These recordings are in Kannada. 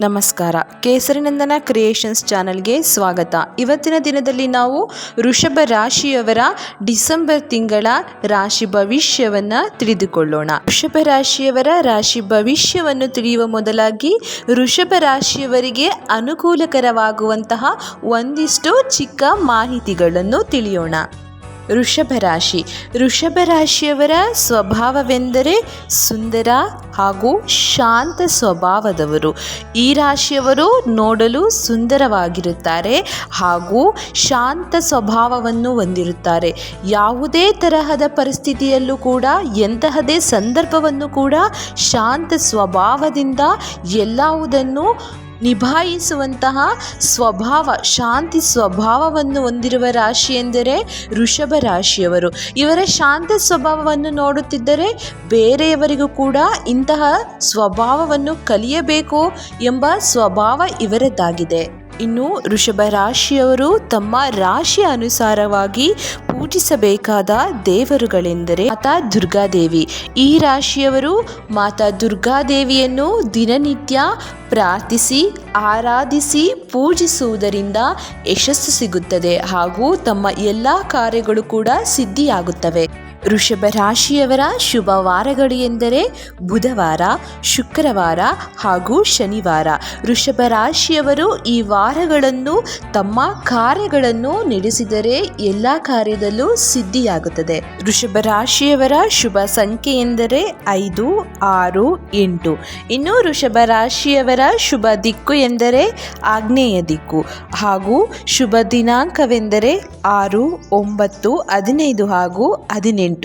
ನಮಸ್ಕಾರ. ಕೇಸರಿನಂದನ ಕ್ರಿಯೇಷನ್ಸ್ ಚಾನಲ್ಗೆ ಸ್ವಾಗತ. ಇವತ್ತಿನ ದಿನದಲ್ಲಿ ನಾವು ವೃಷಭ ರಾಶಿಯವರ ಡಿಸೆಂಬರ್ ತಿಂಗಳ ರಾಶಿ ಭವಿಷ್ಯವನ್ನು ತಿಳಿದುಕೊಳ್ಳೋಣ. ವೃಷಭ ರಾಶಿಯವರ ರಾಶಿ ಭವಿಷ್ಯವನ್ನು ತಿಳಿಯುವ ಮೊದಲಾಗಿ ವೃಷಭ ರಾಶಿಯವರಿಗೆ ಅನುಕೂಲಕರವಾಗುವಂತಹ ಒಂದಿಷ್ಟು ಚಿಕ್ಕ ಮಾಹಿತಿಗಳನ್ನು ತಿಳಿಯೋಣ. ವೃಷಭ ರಾಶಿ. ಋಷಭ ರಾಶಿಯವರ ಸ್ವಭಾವವೆಂದರೆ ಸುಂದರ ಹಾಗೂ ಶಾಂತ ಸ್ವಭಾವದವರು. ಈ ರಾಶಿಯವರು ನೋಡಲು ಸುಂದರವಾಗಿರುತ್ತಾರೆ ಹಾಗೂ ಶಾಂತ ಸ್ವಭಾವವನ್ನು ಹೊಂದಿರುತ್ತಾರೆ. ಯಾವುದೇ ತರಹದ ಪರಿಸ್ಥಿತಿಯಲ್ಲೂ ಕೂಡ, ಎಂತಹದೇ ಸಂದರ್ಭವನ್ನು ಕೂಡ ಶಾಂತ ಸ್ವಭಾವದಿಂದ ಎಲ್ಲವುದನ್ನು ನಿಭಾಯಿಸುವಂತಹ ಸ್ವಭಾವ, ಶಾಂತಿ ಸ್ವಭಾವವನ್ನು ಹೊಂದಿರುವ ರಾಶಿ ಎಂದರೆ ಋಷಭ ರಾಶಿಯವರು. ಇವರ ಶಾಂತ ಸ್ವಭಾವವನ್ನು ನೋಡುತ್ತಿದ್ದರೆ ಬೇರೆಯವರಿಗೂ ಕೂಡ ಇಂತಹ ಸ್ವಭಾವವನ್ನು ಕಲಿಯಬೇಕು ಎಂಬ ಸ್ವಭಾವ ಇವರದ್ದಾಗಿದೆ. ಇನ್ನು ವೃಷಭ ರಾಶಿಯವರು ತಮ್ಮ ರಾಶಿಯ ಅನುಸಾರವಾಗಿ ಪೂಜಿಸಬೇಕಾದ ದೇವರುಗಳೆಂದರೆ ಮಾತಾ ದುರ್ಗಾದೇವಿ. ಈ ರಾಶಿಯವರು ಮಾತಾ ದುರ್ಗಾದೇವಿಯನ್ನು ದಿನನಿತ್ಯ ಪ್ರಾರ್ಥಿಸಿ, ಆರಾಧಿಸಿ, ಪೂಜಿಸುವುದರಿಂದ ಯಶಸ್ಸು ಸಿಗುತ್ತದೆ ಹಾಗೂ ತಮ್ಮ ಎಲ್ಲ ಕಾರ್ಯಗಳು ಕೂಡ ಸಿದ್ಧಿಯಾಗುತ್ತವೆ. ವೃಷಭ ರಾಶಿಯವರ ಶುಭ ವಾರಗಳು ಎಂದರೆ ಬುಧವಾರ, ಶುಕ್ರವಾರ ಹಾಗೂ ಶನಿವಾರ. ವೃಷಭ ರಾಶಿಯವರು ಈ ವಾರಗಳನ್ನು ತಮ್ಮ ಕಾರ್ಯಗಳನ್ನು ನಡೆಸಿದರೆ ಎಲ್ಲ ಕಾರ್ಯದಲ್ಲೂ ಸಿದ್ಧಿಯಾಗುತ್ತದೆ. ವೃಷಭ ರಾಶಿಯವರ ಶುಭ ಸಂಖ್ಯೆ ಎಂದರೆ ಐದು, ಆರು, ಎಂಟು. ಇನ್ನು ವೃಷಭ ರಾಶಿಯವರ ಶುಭ ದಿಕ್ಕು ಎಂದರೆ ಆಗ್ನೇಯ ದಿಕ್ಕು ಹಾಗೂ ಶುಭ ದಿನಾಂಕವೆಂದರೆ ಆರು, ಒಂಬತ್ತು, ಹದಿನೈದು ಹಾಗೂ ಹದಿನೆಂಟು.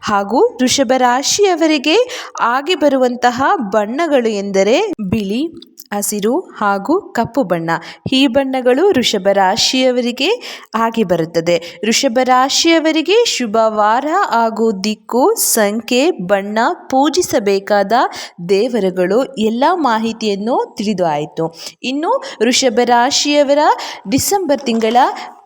ಹಾಗೂ ವೃಷಭ ರಾಶಿಯವರಿಗೆ ಆಗಿ ಬರುವಂತಹ ಬಣ್ಣಗಳು ಎಂದರೆ ಬಿಳಿ, ಹಸಿರು ಹಾಗೂ ಕಪ್ಪು ಬಣ್ಣ. ಈ ಬಣ್ಣಗಳು ವೃಷಭ ರಾಶಿಯವರಿಗೆ ಆಗಿ ಬರುತ್ತದೆ. ವೃಷಭ ರಾಶಿಯವರಿಗೆ ಶುಭ ವಾರ ಹಾಗೂ ದಿಕ್ಕು, ಸಂಖ್ಯೆ, ಬಣ್ಣ ಪೂಜಿಸಬೇಕಾದ ದೇವರುಗಳು ಎಲ್ಲ ಮಾಹಿತಿಯನ್ನು ತಿಳಿದು ಆಯಿತು. ಇನ್ನು ವೃಷಭ ರಾಶಿಯವರ ಡಿಸೆಂಬರ್ ತಿಂಗಳ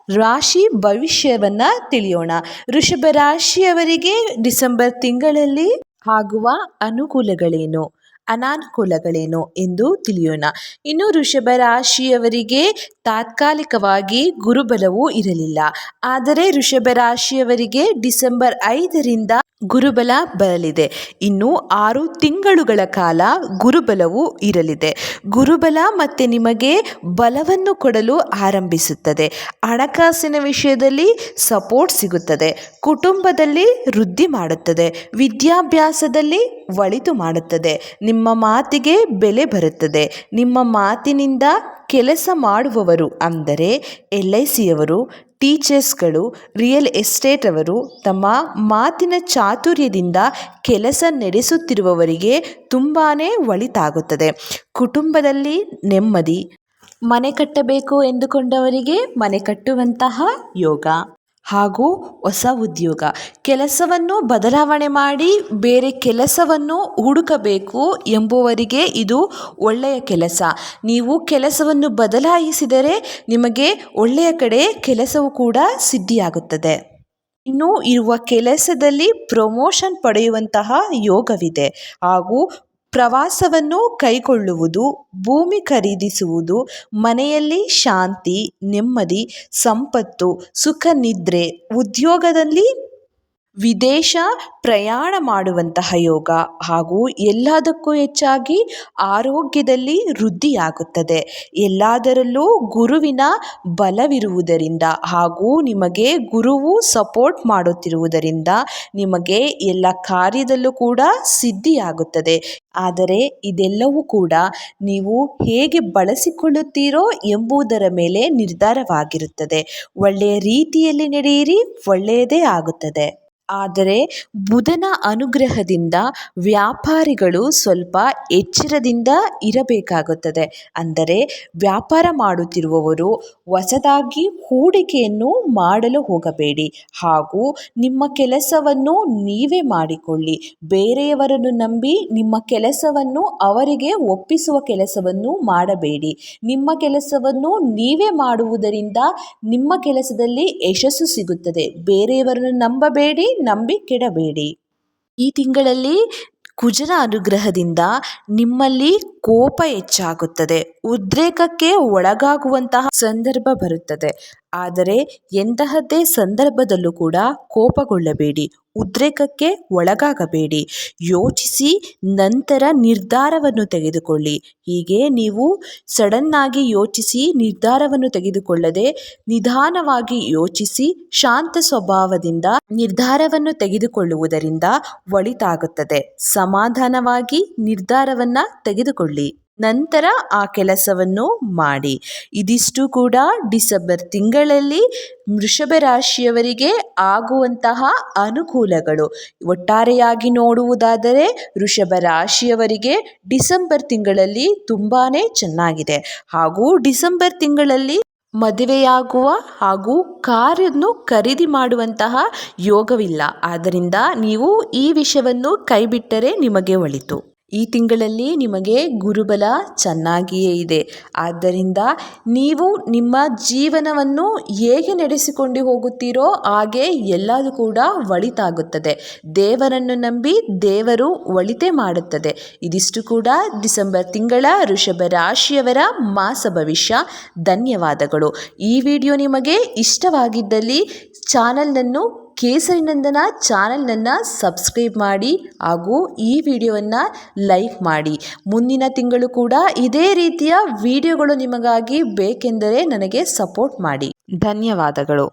ರಾಶಿ ಭವಿಷ್ಯವನ್ನು ತಿಳಿಯೋಣ. ವೃಷಭ ರಾಶಿಯವರಿಗೆ ಡಿಸೆಂಬರ್ ತಿಂಗಳಲ್ಲಿ ಆಗುವ ಅನುಕೂಲಗಳೇನು? ಅನಾನುಕೂಲಗಳೇನು ಎಂದು ತಿಳಿಯೋಣ. ಇನ್ನು ವೃಷಭ ರಾಶಿಯವರಿಗೆ ತಾತ್ಕಾಲಿಕವಾಗಿ ಗುರುಬಲವು ಇರಲಿಲ್ಲ. ಆದರೆ ವೃಷಭ ರಾಶಿಯವರಿಗೆ ಡಿಸೆಂಬರ್ ಐದರಿಂದ ಗುರುಬಲ ಬರಲಿದೆ. ಇನ್ನು ಆರು ತಿಂಗಳುಗಳ ಕಾಲ ಗುರುಬಲವು ಇರಲಿದೆ. ಗುರುಬಲ ಮತ್ತು ನಿಮಗೆ ಬಲವನ್ನು ಕೊಡಲು ಆರಂಭಿಸುತ್ತದೆ. ಹಣಕಾಸಿನ ವಿಷಯದಲ್ಲಿ ಸಪೋರ್ಟ್ ಸಿಗುತ್ತದೆ. ಕುಟುಂಬದಲ್ಲಿ ವೃದ್ಧಿ ಮಾಡುತ್ತದೆ. ವಿದ್ಯಾಭ್ಯಾಸದಲ್ಲಿ ಒಳಿತು ಮಾಡುತ್ತದೆ. ನಿಮ್ಮ ಮಾತಿಗೆ ಬೆಲೆ ಬರುತ್ತದೆ. ನಿಮ್ಮ ಮಾತಿನಿಂದ ಕೆಲಸ ಮಾಡುವವರು ಅಂದರೆ ಎಲ್ ಐ ಸಿಯವರು, ಟೀಚರ್ಸ್ಗಳು, ರಿಯಲ್ ಎಸ್ಟೇಟ್ ಅವರು ತಮ್ಮ ಮಾತಿನ ಚಾತುರ್ಯದಿಂದ ಕೆಲಸ ನಡೆಸುತ್ತಿರುವವರಿಗೆ ತುಂಬಾ ಒಳಿತಾಗುತ್ತದೆ. ಕುಟುಂಬದಲ್ಲಿ ನೆಮ್ಮದಿ, ಮನೆ ಕಟ್ಟಬೇಕು ಎಂದುಕೊಂಡವರಿಗೆ ಮನೆ ಕಟ್ಟುವಂತಹ ಯೋಗ. ಹಾಗೂ ಹೊಸ ಉದ್ಯೋಗ. ಕೆಲಸವನ್ನು ಬದಲಾವಣೆ ಮಾಡಿ ಬೇರೆ ಕೆಲಸವನ್ನು ಹುಡುಕಬೇಕು ಎಂಬುವರಿಗೆ ಇದು ಒಳ್ಳೆಯ ಕೆಲಸ. ನೀವು ಕೆಲಸವನ್ನು ಬದಲಾಯಿಸಿದರೆ ನಿಮಗೆ ಒಳ್ಳೆಯ ಕಡೆ ಕೆಲಸವು ಕೂಡ ಸಿದ್ಧಿಯಾಗುತ್ತದೆ. ಇನ್ನು ಇರುವ ಕೆಲಸದಲ್ಲಿ ಪ್ರಮೋಷನ್ ಪಡೆಯುವಂತಹ ಯೋಗವಿದೆ ಹಾಗೂ ಪ್ರವಾಸವನ್ನು ಕೈಗೊಳ್ಳುವುದು ಭೂಮಿ ಖರೀದಿಸುವುದು ಮನೆಯಲ್ಲಿ ಶಾಂತಿ ನೆಮ್ಮದಿ ಸಂಪತ್ತು ಸುಖ ನಿದ್ರೆ ಉದ್ಯೋಗದಲ್ಲಿ ವಿದೇಶ ಪ್ರಯಾಣ ಮಾಡುವಂತಹ ಯೋಗ ಹಾಗೂ ಎಲ್ಲದಕ್ಕೂ ಹೆಚ್ಚಾಗಿ ಆರೋಗ್ಯದಲ್ಲಿ ವೃದ್ಧಿಯಾಗುತ್ತದೆ. ಎಲ್ಲದರಲ್ಲೂ ಗುರುವಿನ ಬಲವಿರುವುದರಿಂದ ಹಾಗೂ ನಿಮಗೆ ಗುರುವು ಸಪೋರ್ಟ್ ಮಾಡುತ್ತಿರುವುದರಿಂದ ನಿಮಗೆ ಎಲ್ಲ ಕಾರ್ಯದಲ್ಲೂ ಕೂಡ ಸಿದ್ಧಿಯಾಗುತ್ತದೆ. ಆದರೆ ಇದೆಲ್ಲವೂ ಕೂಡ ನೀವು ಹೇಗೆ ಬಳಸಿಕೊಳ್ಳುತ್ತೀರೋ ಎಂಬುದರ ಮೇಲೆ ನಿರ್ಧಾರವಾಗಿರುತ್ತದೆ. ಒಳ್ಳೆಯ ರೀತಿಯಲ್ಲಿ ನಡೆಯಿರಿ, ಒಳ್ಳೆಯದೇ ಆಗುತ್ತದೆ. ಆದರೆ ಬುಧನ ಅನುಗ್ರಹದಿಂದ ವ್ಯಾಪಾರಿಗಳು ಸ್ವಲ್ಪ ಎಚ್ಚರದಿಂದ ಇರಬೇಕಾಗುತ್ತದೆ. ಅಂದರೆ ವ್ಯಾಪಾರ ಮಾಡುತ್ತಿರುವವರು ಹೊಸದಾಗಿ ಹೂಡಿಕೆಯನ್ನು ಮಾಡಲು ಹೋಗಬೇಡಿ. ಹಾಗೂ ನಿಮ್ಮ ಕೆಲಸವನ್ನು ನೀವೇ ಮಾಡಿಕೊಳ್ಳಿ. ಬೇರೆಯವರನ್ನು ನಂಬಿ ನಿಮ್ಮ ಕೆಲಸವನ್ನು ಅವರಿಗೆ ಒಪ್ಪಿಸುವ ಕೆಲಸವನ್ನು ಮಾಡಬೇಡಿ. ನಿಮ್ಮ ಕೆಲಸವನ್ನು ನೀವೇ ಮಾಡುವುದರಿಂದ ನಿಮ್ಮ ಕೆಲಸದಲ್ಲಿ ಯಶಸ್ಸು ಸಿಗುತ್ತದೆ. ಬೇರೆಯವರನ್ನು ನಂಬಬೇಡಿ ನಂಬಿ ಕೆಡಬೇಡಿ ಈ ತಿಂಗಳಲ್ಲಿ ಕುಜನ ಅನುಗ್ರಹದಿಂದ ನಿಮ್ಮಲ್ಲಿ ಕೋಪ ಹೆಚ್ಚಾಗುತ್ತದೆ. ಉದ್ರೇಕಕ್ಕೆ ಒಳಗಾಗುವಂತಹ ಸಂದರ್ಭ ಬರುತ್ತದೆ. ಆದರೆ ಎಂತಹದ್ದೇ ಸಂದರ್ಭದಲ್ಲೂ ಕೂಡ ಕೋಪಗೊಳ್ಳಬೇಡಿ, ಉದ್ರೇಕಕ್ಕೆ ಒಳಗಾಗಬೇಡಿ. ಯೋಚಿಸಿ, ನಂತರ ನಿರ್ಧಾರವನ್ನು ತೆಗೆದುಕೊಳ್ಳಿ. ಹೀಗೆ ನೀವು ಸಡನ್ನಾಗಿ ಯೋಚಿಸಿ, ನಿರ್ಧಾರವನ್ನು ತೆಗೆದುಕೊಳ್ಳದೆ, ನಿಧಾನವಾಗಿ ಯೋಚಿಸಿ, ಶಾಂತ ಸ್ವಭಾವದಿಂದ ನಿರ್ಧಾರವನ್ನು ತೆಗೆದುಕೊಳ್ಳುವುದರಿಂದ ಒಳಿತಾಗುತ್ತದೆ. ಸಮಾಧಾನವಾಗಿ ನಿರ್ಧಾರವನ್ನು ತೆಗೆದುಕೊಳ್ಳಿ. ನಂತರ ಆ ಕೆಲಸವನ್ನು ಮಾಡಿ. ಇದಿಷ್ಟು ಕೂಡ ಡಿಸೆಂಬರ್ ತಿಂಗಳಲ್ಲಿ ವೃಷಭ ರಾಶಿಯವರಿಗೆ ಆಗುವಂತಹ ಅನುಕೂಲಗಳು. ಒಟ್ಟಾರೆಯಾಗಿ ನೋಡುವುದಾದರೆ ವೃಷಭ ರಾಶಿಯವರಿಗೆ ಡಿಸೆಂಬರ್ ತಿಂಗಳಲ್ಲಿ ತುಂಬಾ ಚೆನ್ನಾಗಿದೆ. ಹಾಗೂ ಡಿಸೆಂಬರ್ ತಿಂಗಳಲ್ಲಿ ಮದುವೆಯಾಗುವ ಹಾಗೂ ಕಾರನ್ನು ಖರೀದಿ ಮಾಡುವಂತಹ ಯೋಗವಿಲ್ಲ. ಆದ್ದರಿಂದ ನೀವು ಈ ವಿಷಯವನ್ನು ಕೈಬಿಟ್ಟರೆ ನಿಮಗೆ ಒಳಿತು. ಈ ತಿಂಗಳಲ್ಲಿ ನಿಮಗೆ ಗುರುಬಲ ಚೆನ್ನಾಗಿಯೇ ಇದೆ. ಆದ್ದರಿಂದ ನೀವು ನಿಮ್ಮ ಜೀವನವನ್ನು ಹೇಗೆ ನಡೆಸಿಕೊಂಡು ಹೋಗುತ್ತೀರೋ ಹಾಗೆ ಎಲ್ಲದೂ ಕೂಡ ಒಳಿತಾಗುತ್ತದೆ. ದೇವರನ್ನು ನಂಬಿ ದೇವರು ಒಳಿತೆ ಮಾಡುತ್ತದೆ. ಇದಿಷ್ಟು ಕೂಡ ಡಿಸೆಂಬರ್ ತಿಂಗಳ ಋಷಭ ರಾಶಿಯವರ ಮಾಸ ಭವಿಷ್ಯ. ಧನ್ಯವಾದಗಳು. ಈ ವಿಡಿಯೋ ನಿಮಗೆ ಇಷ್ಟವಾಗಿದ್ದಲ್ಲಿ ಚಾನಲ್ನನ್ನು ಕೇಸರಿನಂದನ ಚಾನಲ್ನನ್ನು ಸಬ್ಸ್ಕ್ರೈಬ್ ಮಾಡಿ ಹಾಗೂ ಈ ವಿಡಿಯೋವನ್ನು ಲೈಕ್ ಮಾಡಿ. ಮುಂದಿನ ತಿಂಗಳು ಕೂಡ ಇದೇ ರೀತಿಯ ವಿಡಿಯೋಗಳು ನಿಮಗಾಗಿ ಬೇಕೆಂದರೆ ನನಗೆ ಸಪೋರ್ಟ್ ಮಾಡಿ. ಧನ್ಯವಾದಗಳು.